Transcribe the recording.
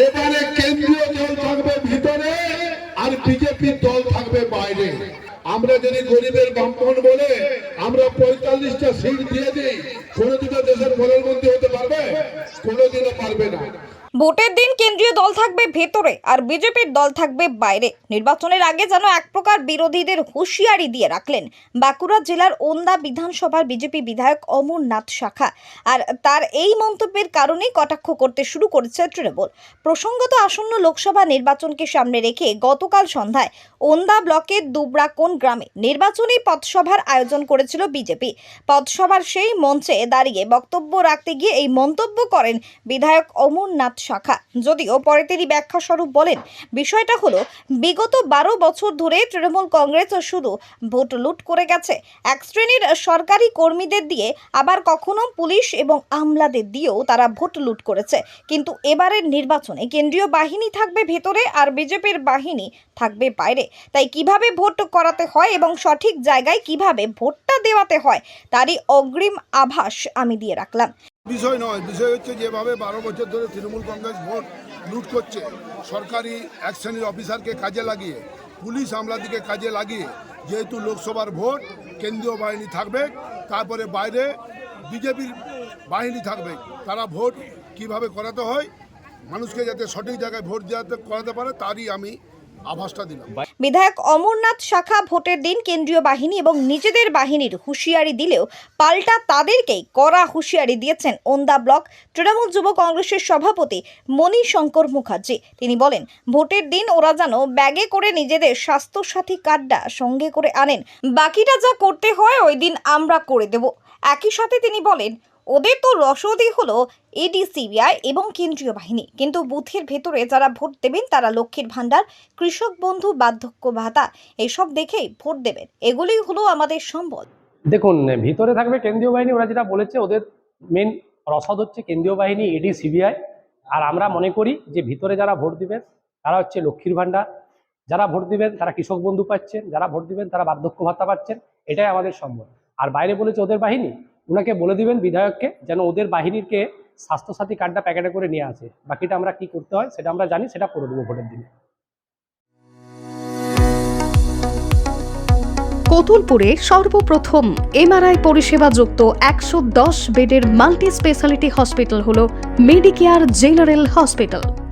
এবারে কেন্দ্রীয় দল থাকবে ভিতরে আর বিজেপির দল থাকবে বাইরে। আমরা যদি গরিবের বামপন বলে আমরা পঁয়তাল্লিশটা সিট দিয়ে দিই কোনো দুটো দেশের প্রধানমন্ত্রী হতে পারবে? কোনোদিনও পারবে না। ভোটের দিন কেন্দ্রীয় দল থাকবে ভেতরে আর বিজেপির দল থাকবে বাইরে। নির্বাচনের আগে যেন এক প্রকার বিরোধীদের হুঁশিয়ারি দিয়ে রাখলেন বাঁকুড়া জেলার ওন্দা বিধানসভার বিজেপি বিধায়ক অমরনাথ শাখা। আর তার এই মন্তব্যের কারণেই কটাক্ষ করতে শুরু করেছে তৃণমূল। প্রসঙ্গত আসন্ন লোকসভা নির্বাচনকে সামনে রেখে গতকাল সন্ধ্যায় ওন্দা ব্লকের দুবরাকোন গ্রামে নির্বাচনী পথসভার আয়োজন করেছিল বিজেপি। পথসভার সেই মঞ্চে দাঁড়িয়ে বক্তব্য রাখতে গিয়ে এই মন্তব্য করেন বিধায়ক অমরনাথ শাখা। যদিও পরে তিনি ব্যাখ্যা স্বরূপ বলেন, বিষয়টা হলো, বিগত বারো বছর ধরে তৃণমূল কংগ্রেস শুধু ভোট লুট করে গেছে। এক শ্রেণির সরকারি কর্মীদের দিয়ে আবার কখনো পুলিশ এবং আমলাদের দিয়েও তারা ভোট লুট করেছে। কিন্তু এবারের নির্বাচনে কেন্দ্রীয় বাহিনী থাকবে ভেতরে আর বিজেপির বাহিনী থাকবে বাইরে। তাই কীভাবে ভোট করাতে হয় এবং সঠিক জায়গায় কীভাবে ভোটটা দেওয়াতে হয়, তারই অগ্রিম আভাস আমি দিয়ে রাখলাম। বিষয় নয়। বিষয় হচ্ছে যেভাবে বারো বছর ধরে তৃণমূল কংগ্রেস ভোট লুট করছে, সরকারি এক শ্রেণির অফিসারকে কাজে লাগিয়ে, পুলিশ আমলাদিকে কাজে লাগিয়ে, যেহেতু লোকসভার ভোট, কেন্দ্রীয় বাহিনী থাকবে, তারপরে বাইরে বিজেপির বাহিনী থাকবে, তারা ভোট কীভাবে করাতে হয়, মানুষকে যাতে সঠিক জায়গায় ভোট দেওয়াতে করাতে পারে, তারই আমি বিধায়ক অমরনাথ শাখা ভোটের দিন কেন্দ্রীয় বাহিনী এবং নিজেদের বাহিনীর হুঁশিয়ারি দিলেও পাল্টা তাদেরকেই কড়া হুঁশিয়ারি দিয়েছেন ওন্দা ব্লক তৃণমূল যুব কংগ্রেসের সভাপতি মণিশঙ্কর মুখার্জি। তিনি বলেন, ভোটের দিন ওরা যেন ব্যাগে করে নিজেদের স্বাস্থ্যসাথী কার্ডটা সঙ্গে করে আনেন। বাকিটা যা করতে হয় ওই দিন আমরা করে দেব। একই সাথে তিনি বলেন ওদের তো রসদই হলো ইডি সিবিআই এবং কেন্দ্রীয় বাহিনী। কিন্তু বুথের ভেতরে যারা ভোট দেবেন, তারা লক্ষ্মীর ভাণ্ডার, কৃষক বন্ধু, বার্ধক্য ভাতা, এসব দেখেই ভোট দেবেন। এগুলোই হলো আমাদের সম্বল। দেখুন, ভিতরে থাকবে কেন্দ্রীয় বাহিনী, ওরা যেটা বলেছে, ওদের মেন রসদ হচ্ছে কেন্দ্রীয় বাহিনী ইডি সিবিআই আর আমরা মনে করি যে ভিতরে যারা ভোট দিবেন, তারা হচ্ছে লক্ষ্মীর ভাণ্ডার। যারা ভোট দিবেন, তারা কৃষক বন্ধু পাচ্ছেন, যারা ভোট দিবেন, তারা বার্ধক্য ভাতা পাচ্ছেন। এটাই আমাদের সম্বল। আর বাইরে বলেছে ওদের বাহিনী ওনাকে বলে দিবেন বিধায়ককে যেন ওদের বাহিনীরকে স্বাস্থ্যসাথী কার্ডটা প্যাকেটে করে নিয়ে আসে। বাকিটা আমরা কি করতে হয় সেটা আমরা জানি, সেটা করে দেবো ভোটের দিনে। কতুলপুরে সর্বপ্রথম এমআরআই পরিষেবা যুক্ত একশো দশ বেডের মাল্টি স্পেশালিটি হসপিটাল হল মেডিকেয়ার জেনারেল হসপিটাল।